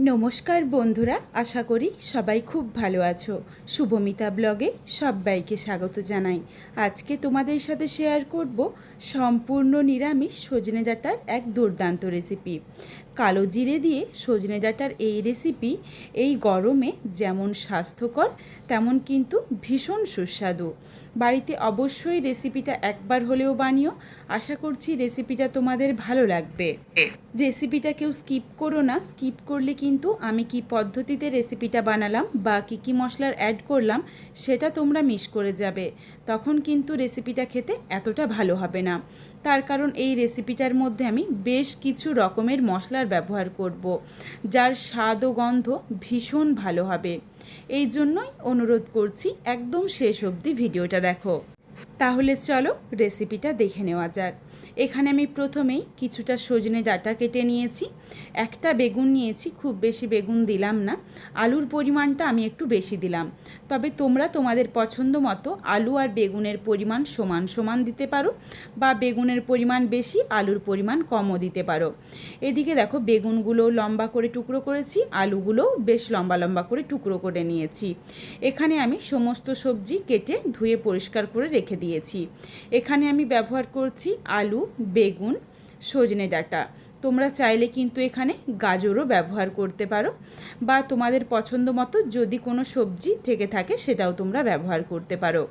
নমস্কার বন্ধুরা, আশা করি সবাই খুব ভালো আছো। শুভমিতা ব্লগে সবাইকে স্বাগত জানাই। আজকে তোমাদের সাথে শেয়ার করব সম্পূর্ণ নিরামিষ সজনে ডাটার এক দুর্দান্ত রেসিপি কালো জিরে দিয়ে সজনে ডাঁটার এই রেসিপি এই গরমে যেমন স্বাস্থ্যকর তেমন কিন্তু ভীষণ সুস্বাদু। বাড়িতে অবশ্যই রেসিপিটা একবার হলেও বানিও। আশা করছি রেসিপিটা তোমাদের ভালো লাগবে। রেসিপিটা কেউ স্কিপ করো না। স্কিপ করলে কিন্তু আমি কি পদ্ধতিতে রেসিপিটা বানালাম বা কী কী মশলার অ্যাড করলাম সেটা তোমরা মিস করে যাবে। তখন কিন্তু রেসিপিটা খেতে এতটা ভালো হবে না। তার কারণ এই রেসিপিটার মধ্যে আমি বেশ কিছু রকমের মশলার ব্যবহার করব, যার স্বাদ ও গন্ধ ভীষণ ভালো হবে। এই জন্যই অনুরোধ করছি, একদম শেষ অবধি ভিডিওটা দেখো। তাহলে চলো রেসিপিটা দেখে নেওয়া যাক। এখানে আমি প্রথমেই কিছুটা সজনে ডাঁটা কেটে নিয়েছি। একটা বেগুন নিয়েছি, খুব বেশি বেগুন দিলাম না। আলুর পরিমাণটা আমি একটু বেশি দিলাম। তবে তোমরা তোমাদের পছন্দ মতো আলু আর বেগুনের পরিমাণ সমান সমান দিতে পারো বা বেগুনের পরিমাণ বেশি, আলুর পরিমাণ কমও দিতে পারো। এদিকে দেখো বেগুনগুলো লম্বা করে টুকরো করেছি, আলুগুলোও বেশ লম্বা লম্বা করে টুকরো করে নিয়েছি। এখানে আমি সমস্ত সবজি কেটে ধুয়ে পরিষ্কার করে রেখে দিয়েছি। এখানে আমি ব্যবহার করছি আলু, বেগুন, সজনে ডাঁটা। তোমরা চাইলে কিন্তু এখানে গাজরও ব্যবহার করতে পারো বা তোমাদের পছন্দ মতো যদি কোনো সবজি থেকে থাকে সেটাও তোমরা ব্যবহার করতে পারো।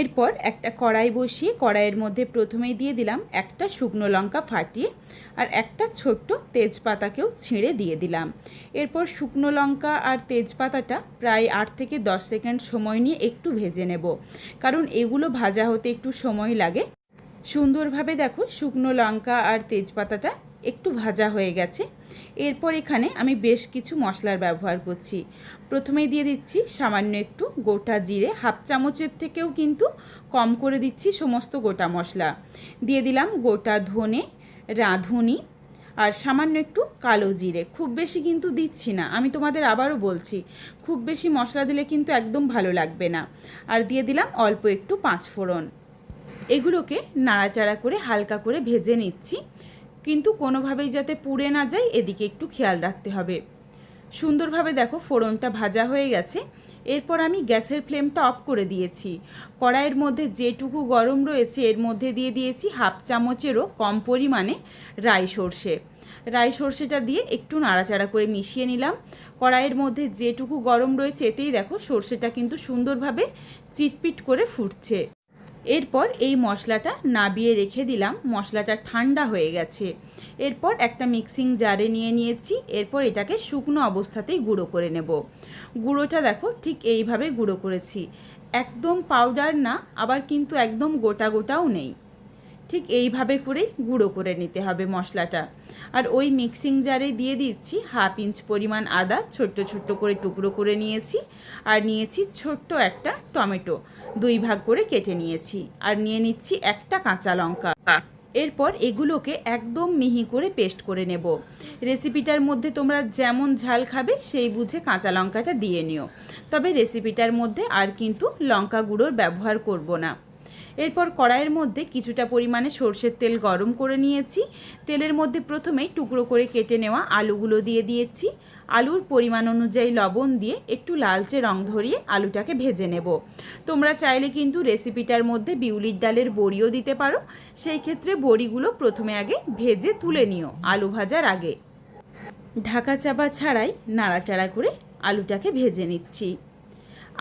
এরপর একটা কড়াই বসিয়ে কড়াইয়ের মধ্যে প্রথমেই দিয়ে দিলাম একটা শুকনো লঙ্কা ফাটিয়ে আর একটা ছোট্ট তেজপাতাকেও ছিঁড়ে দিয়ে দিলাম। এরপর শুকনো লঙ্কা আর তেজপাতাটা প্রায় আট থেকে দশ সেকেন্ড সময় নিয়ে একটু ভেজে নেব। কারণ এগুলো ভাজা হতে একটু সময় লাগে। সুন্দরভাবে দেখো শুকনো লঙ্কা আর তেজপাতাটা একটু ভাজা হয়ে গেছে। এরপর এখানে আমি বেশ কিছু মশলার ব্যবহার করছি। প্রথমেই দিয়ে দিচ্ছি সামান্য একটু গোটা জিরে, হাফ চামচের থেকেও কিন্তু কম করে দিচ্ছি সমস্ত গোটা মশলা। দিয়ে দিলাম গোটা ধনে, রাঁধুনি আর সামান্য একটু কালো জিরে। খুব বেশি কিন্তু দিচ্ছি না, আমি তোমাদের আবারও বলছি, খুব বেশি মশলা দিলে কিন্তু একদম ভালো লাগবে না। আর দিয়ে দিলাম অল্প একটু পাঁচফোড়ন। এগুলোকে নাড়াচাড়া করে হালকা করে ভেজে নিচ্ছি। কিন্তু কোনোভাবেই যাতে পুড়ে না যায়, এদিকে একটু খেয়াল রাখতে হবে। সুন্দরভাবে দেখো ফোড়নটা ভাজা হয়ে গেছে। এরপর আমি গ্যাসের ফ্লেমটা অফ করে দিয়েছি। কড়াইয়ের মধ্যে যেটুকু গরম রয়েছে, এর মধ্যে দিয়ে দিয়েছি হাফ চামচেরও কম পরিমাণে রাই সর্ষে। রাই সর্ষেটা দিয়ে একটু নাড়াচাড়া করে মিশিয়ে নিলাম। কড়াইয়ের মধ্যে যেটুকু গরম রয়েছে, এতেই দেখো সর্ষেটা কিন্তু সুন্দরভাবে চিটপিট করে ফুটছে। এরপর এই মশলাটা নাবিয়ে রেখে দিলাম। মশলাটা ঠান্ডা হয়ে গেছে। এরপর একটা মিক্সিং জারে নিয়ে নিয়েছি। এরপর এটাকে শুকনো অবস্থাতেই গুঁড়ো করে নেব। গুঁড়োটা দেখো ঠিক এইভাবে গুঁড়ো করেছি। একদম পাউডার না, আবার কিন্তু একদম গোটা গোটাও নেই। ঠিক এইভাবে করেই গুঁড়ো করে নিতে হবে মশলাটা। আর ওই মিক্সিং জারে দিয়ে দিচ্ছি হাফ ইঞ্চ পরিমাণ আদা, ছোট্ট ছোট্ট করে টুকরো করে নিয়েছি আর নিয়েছি ছোট্ট একটা টমেটো। দুই ভাগ করে কেটে নিয়েছি আর নিয়ে নিচ্ছি একটা কাঁচা লঙ্কা। এরপর এগুলোকে একদম মিহি করে পেস্ট করে নেব। রেসিপিটার মধ্যে তোমরা যেমন ঝাল খাবে সেই বুঝে কাঁচা লঙ্কাটা দিয়ে নিও। তবে রেসিপিটার মধ্যে আর কিন্তু লঙ্কা গুঁড়োর ব্যবহার করব না। এরপর কড়াইয়ের মধ্যে কিছুটা পরিমাণে সর্ষের তেল গরম করে নিয়েছি। তেলের মধ্যে প্রথমেই টুকরো করে কেটে নেওয়া আলুগুলো দিয়ে দিয়েছি। আলুর পরিমাণ অনুযায়ী লবণ দিয়ে একটু লালচে রং ধরিয়ে আলুটাকে ভেজে নেব। তোমরা চাইলে কিন্তু রেসিপিটার মধ্যে বিউলির ডালের বড়িও দিতে পারো। সেই ক্ষেত্রে বড়িগুলো প্রথমে আগে ভেজে তুলে নিও আলু ভাজার আগে। ঢাকা চাপা ছাড়াই নাড়াচাড়া করে আলুটাকে ভেজে নিচ্ছি।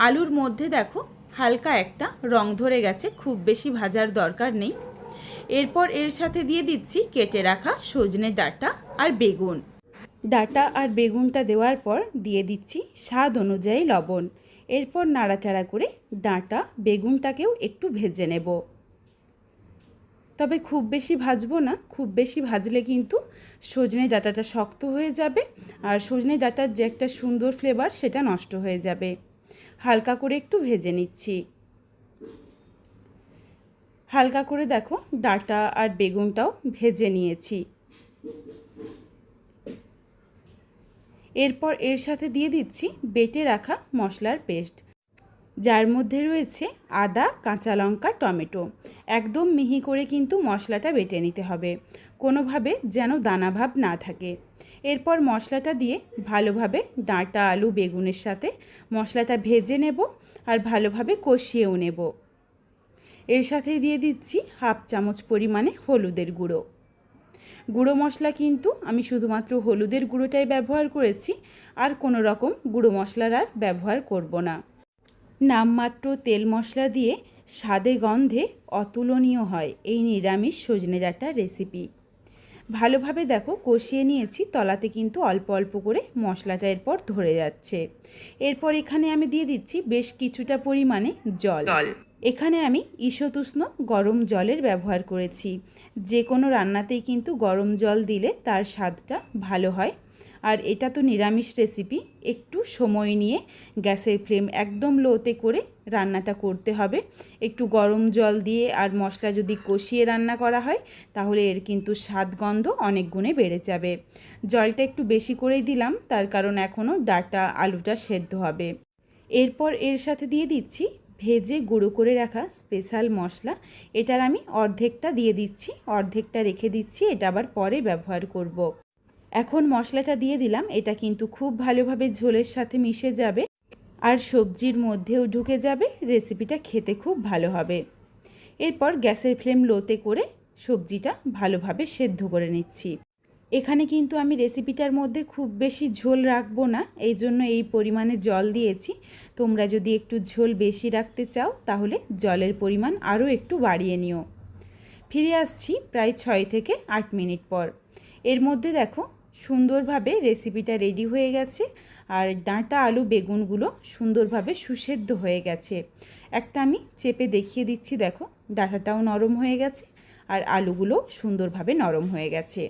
আলুর মধ্যে দেখো হালকা একটা রং ধরে গেছে, খুব বেশি ভাজার দরকার নেই। এরপর এর সাথে দিয়ে দিচ্ছি কেটে রাখা সজনে ডাঁটা আর বেগুন। ডাঁটা আর বেগুনটা দেওয়ার পর দিয়ে দিচ্ছি স্বাদ অনুযায়ী লবণ। এরপর নাড়াচাড়া করে ডাঁটা, বেগুনটাকেও একটু ভেজে নেব। তবে খুব বেশি ভাজবো না, খুব বেশি ভাজলে কিন্তু সজনে ডাঁটাটা শক্ত হয়ে যাবে আর সজনে ডাঁটার যে একটা সুন্দর ফ্লেভার সেটা নষ্ট হয়ে যাবে। হালকা করে একটু ভেজে নিচ্ছি। হালকা করে দেখো ডাটা আর বেগুনটাও ভেজে নিয়েছি। এরপর এর সাথে দিয়ে দিচ্ছি বেটে রাখা মশলার পেস্ট। যার মধ্যে রয়েছে আদা, কাঁচা লঙ্কা, টমেটো। একদম মিহি করে কিন্তু মশলাটা বেটে নিতে হবে। কোনোভাবে যেন দানাভাব না থাকে। এরপর মশলাটা দিয়ে ভালোভাবে ডাঁটা, আলু, বেগুনের সাথে মশলাটা ভেজে নেব আর ভালোভাবে কষিয়েও নেব। এর সাথে দিয়ে দিচ্ছি হাফ চামচ পরিমাণে হলুদের গুঁড়ো। গুঁড়ো মশলা কিন্তু আমি শুধুমাত্র হলুদের গুঁড়োটাই ব্যবহার করেছি, আর কোনো রকম গুঁড়ো মশলার আর ব্যবহার করব না। নামমাত্র তেল মশলা দিয়ে স্বাদে গন্ধে অতুলনীয় হয় এই নিরামিষ সজনে ডাঁটার রেসিপি ভালোভাবে দেখো কষিয়ে নিয়েছি তলাতে কিন্তু অল্প অল্প করে মশলাটা এরপর ধরে যাচ্ছে। এরপর এখানে আমি দিয়ে দিচ্ছি বেশ কিছুটা পরিমাণে জল। এখানে আমি ঈশতুষ্ণ গরম জলের ব্যবহার করেছি। যে কোনো রান্নাতেই কিন্তু গরম জল দিলে তার স্বাদটা ভালো হয়। আর এটা তো নিরামিষ রেসিপি একটু সময় নিয়ে গ্যাসের ফ্লেম একদম লোতে করে রান্নাটা করতে হবে। একটু গরম জল দিয়ে আর মশলা যদি কষিয়ে রান্না করা হয়, তাহলে এর কিন্তু স্বাদ গন্ধ অনেক গুণে বেড়ে যাবে। জলটা একটু বেশি করেই দিলাম, তার কারণ এখনও ডাটা আলুটা সেদ্ধ হবে। এরপর এর সাথে দিয়ে দিচ্ছি ভেজে গুঁড়ো করে রাখা স্পেশাল মশলা। এটার আমি অর্ধেকটা দিয়ে দিচ্ছি, অর্ধেকটা রেখে দিচ্ছি, এটা আবার পরে ব্যবহার করব। এখন মশলাটা দিয়ে দিলাম। এটা কিন্তু খুব ভালোভাবে ঝোলের সাথে মিশে যাবে আর সবজির মধ্যেও ঢুকে যাবে। রেসিপিটা খেতে খুব ভালো হবে। এরপর গ্যাসের ফ্লেম লোতে করে সবজিটা ভালোভাবে সেদ্ধ করে নিচ্ছি। এখানে কিন্তু আমি রেসিপিটার মধ্যে খুব বেশি ঝোল রাখব না। এই জন্য এই পরিমাণে জল দিয়েছি। তোমরা যদি একটু ঝোল বেশি রাখতে চাও, তাহলে জলের পরিমাণ আরও একটু বাড়িয়ে নিও। ফিরে আসছি প্রায় ছয় থেকে আট মিনিট পর। এর মধ্যে দেখো সুন্দরভাবে রেসিপিটা রেডি হয়ে গেছে। আর ডাঁটা আলু বেগুনগুলো সুন্দরভাবে সুসেদ্ধ হয়ে গেছে। একটা আমি চেপে দেখিয়ে দিচ্ছি, দেখো। ডাঁটাটাও নরম হয়ে গেছে আর আলুগুলো সুন্দরভাবে নরম হয়ে গেছে।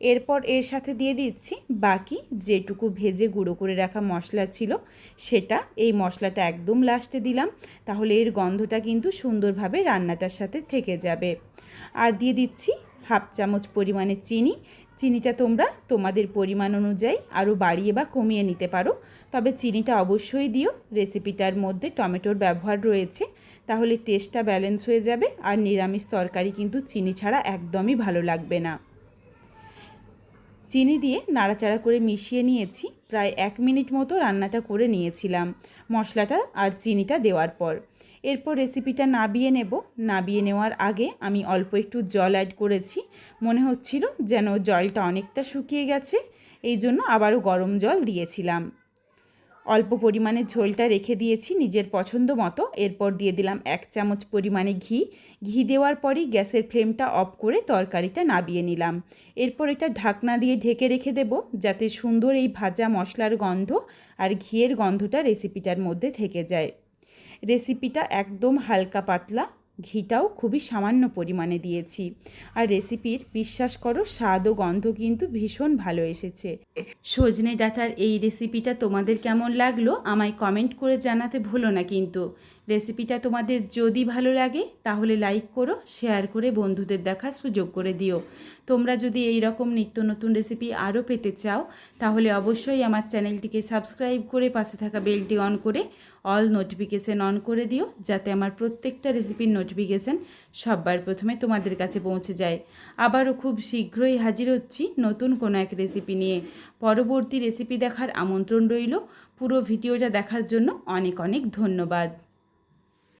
এরপর এর সাথে দিয়ে দিচ্ছি বাকি যেটুকু ভেজে গুঁড়ো করে রাখা মশলা ছিল, সেটা এই মশলাটা একদম লাস্টে দিলাম। তাহলে এর গন্ধটা কিন্তু সুন্দরভাবে রান্নাটার সাথে থেকে যাবে। আর দিয়ে দিচ্ছি হাফ চামচ পরিমাণে চিনি। চিনিটা তোমরা তোমাদের পরিমাণ অনুযায়ী আরও বাড়িয়ে বা কমিয়ে নিতে পারো। তবে চিনিটা অবশ্যই দিও। রেসিপিটার মধ্যে টমেটোর ব্যবহার রয়েছে। তাহলে টেস্টটা ব্যালেন্স হয়ে যাবে আর নিরামিষ তরকারি কিন্তু চিনি ছাড়া একদমই ভালো লাগবে না। চিনি দিয়ে নাড়াচাড়া করে মিশিয়ে নিয়েছি। প্রায় এক মিনিট মতো রান্নাটা করে নিয়েছিলাম। মশলাটা আর চিনিটা দেওয়ার পর। এরপর রেসিপিটা নাবিয়ে নেব। নাবিয়ে নেওয়ার আগে আমি অল্প একটু জল অ্যাড করেছি। মনে হচ্ছিল যেন জলটা অনেকটা শুকিয়ে গেছে, এই জন্য আবারও গরম জল দিয়েছিলাম। অল্প পরিমাণে ঝোলটা রেখে দিয়েছি নিজের পছন্দ মতো। এরপর দিয়ে দিলাম এক চামচ পরিমাণে ঘি। ঘি দেওয়ার পরই গ্যাসের ফ্লেমটা অফ করে তরকারিটা নাবিয়ে নিলাম। এরপর এটা ঢাকনা দিয়ে ঢেকে রেখে দেব, যাতে সুন্দর এই ভাজা মশলার গন্ধ আর ঘিয়ের গন্ধটা রেসিপিটার মধ্যে থেকে যায়। রেসিপিটা একদম হালকা পাতলা, ঘিটাও খুবই সামান্য পরিমাণে দিয়েছি। আর রেসিপির বিশ্বাস করো, স্বাদ ও গন্ধ কিন্তু ভীষণ ভালো এসেছে। সজনে ডাঁটার এই রেসিপিটা তোমাদের কেমন লাগল, আমায় কমেন্ট করে জানাতে ভুলো না কিন্তু। রেসিপিটা তোমাদের যদি ভালো লাগে, তাহলে লাইক করো শেয়ার করে বন্ধুদের দেখার সুযোগ করে দিও। তোমরা যদি এই রকম নিত্য নতুন রেসিপি আরও পেতে চাও, তাহলে অবশ্যই আমার চ্যানেলটিকে সাবস্ক্রাইব করে পাশে থাকা বেলটি অন করে অল নোটিফিকেশান অন করে দিও, যাতে আমার প্রত্যেকটা রেসিপির নোটিফিকেশান সববার প্রথমে তোমাদের কাছে পৌঁছে যায়। আবারও খুব শীঘ্রই হাজির হচ্ছি নতুন কোনো এক রেসিপি নিয়ে। পরবর্তী রেসিপি দেখার আমন্ত্রণ রইল। পুরো ভিডিওটা দেখার জন্য অনেক অনেক ধন্যবাদ।